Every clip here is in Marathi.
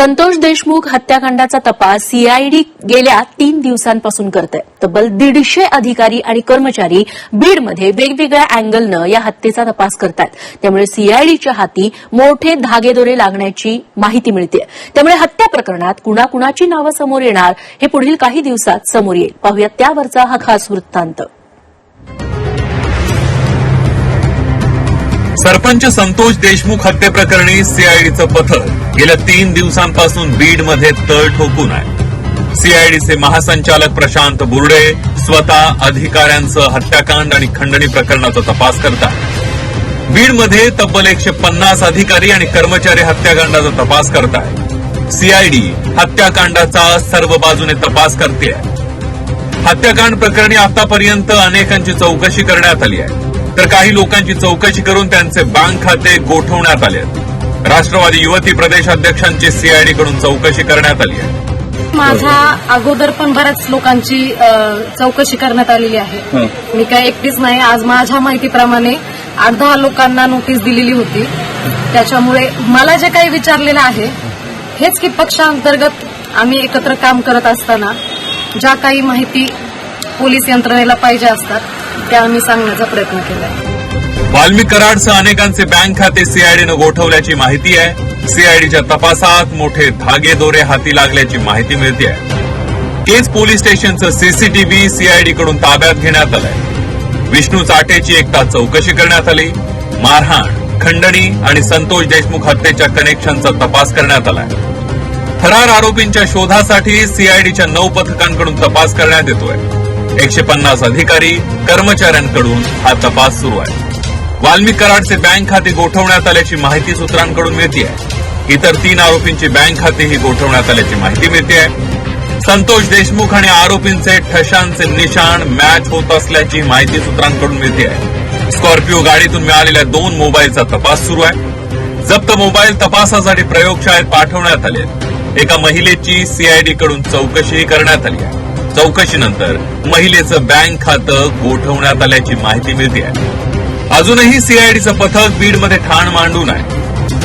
संतोष देशमुख हत्याकांडाचा तपास सीआयडी गेल्या तीन दिवसांपासून करत आहे तब्बल दीडशे अधिकारी आणि कर्मचारी बीडमध्ये वेगवेगळ्या अँगलनं या हत्येचा तपास करतात त्यामुळे सीआयडीच्या हाती मोठे धागेदोरे लागण्याची माहिती मिळते त्यामुळे हत्या प्रकरणात कुणाकुणाची नावं समोर येणार हे पुढील काही दिवसात समोर येईल. पाहूयात त्यावरचा हा खास वृत्तांत. सरपंच संतोष देशमुख हत्येप्रकरणी सीआयडीचं पथक गेल्या तीन दिवसांपासून बीडमध्ये तळ ठोकून आहे. सीआयडीचे महासंचालक प्रशांत बुर्डे स्वतः अधिकाऱ्यांचं हत्याकांड आणि खंडणी प्रकरणाचा तपास करतात. बीडमध्ये तब्बल एकशे पन्नास अधिकारी आणि कर्मचारी हत्याकांडाचा तपास करताय. सीआयडी हत्याकांडाचा सर्व बाजूने तपास करते हत्याकांड प्रकरणी आतापर्यंत अनेकांची चौकशी करण्यात आली आहे. तर काही लोकांची चौकशी करून त्यांचे बँक खाते गोठवण्यात आले. राष्ट्रवादी युवती प्रदेशाध्यक्षांची सीआयडी कडून चौकशी करण्यात आली आहे. माझ्या अगोदर पण बऱ्याच लोकांची चौकशी करण्यात आलेली आहे. मी काय एकटीच नाही. आज माझ्या माहितीप्रमाणे आठ दहा लोकांना नोटीस दिलेली होती. त्याच्यामुळे मला जे काही विचारलेलं आहे हेच की पक्षांतर्गत आम्ही एकत्र काम करत असताना ज्या काही माहिती पोलीस यंत्रणेला पाहिजे असतात त्या आम्ही सांगण्याचा प्रयत्न केला वाल्मिक कराडसह अनेकांचे बँक खाते सीआयडीनं गोठवल्याची माहिती आहे. सीआयडीच्या तपासात मोठे धागे दोरे हाती लागल्याची माहिती मिळते आहे केज पोलीस स्टेशनचं सीसीटीव्ही सीआयडी कडून ताब्यात घेण्यात आलंय. विष्णू चाटेची एक चौकशी करण्यात आली. मारहाण खंडणी आणि संतोष देशमुख हत्येच्या कनेक्शनचा तपास करण्यात आलाय. फरार आरोपींच्या शोधासाठी सीआयडीच्या नऊ पथकांकडून तपास करण्यात येतोय. एकशे पन्नास अधिकारी कर्मचाऱ्यांकडून हा तपास सुरू आहे. वाल्मिक कराडचे बँक खाते गोठवण्यात आल्याची माहिती सूत्रांकडून मिळते आहे इतर तीन आरोपींची बँक खातेही गोठवण्यात आल्याची माहिती मिळते आहे संतोष देशमुख आणि आरोपींचे ठशांचे निशाण मॅच होत असल्याची माहिती सूत्रांकडून मिळते आहे स्कॉर्पिओ गाडीतून मिळालेल्या दोन मोबाईलचा तपास सुरू आहे. जप्त मोबाईल तपासासाठी प्रयोगशाळेत पाठवण्यात आले एका महिलेची सीआयडी कडून चौकशीही करण्यात आली आहे. चौकशीनंतर महिलेचं बँक खातं गोठवण्यात आल्याची माहिती मिळते अजूनही सीआयडीचं पथक बीडमध्ये ठाण मांडून आहे.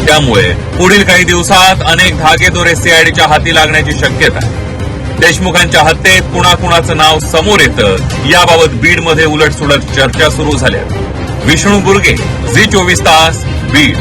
त्यामुळे पुढील काही दिवसात अनेक धागेदोरे सीआयडीच्या हाती लागण्याची शक्यता आहे. देशमुखांच्या हत्येत कुणाकुणाचं नाव समोर येतं याबाबत बीडमध्ये उलटसुलट चर्चा सुरू झाल्या विष्णू बुर्गे झी चोवीस तास बीड.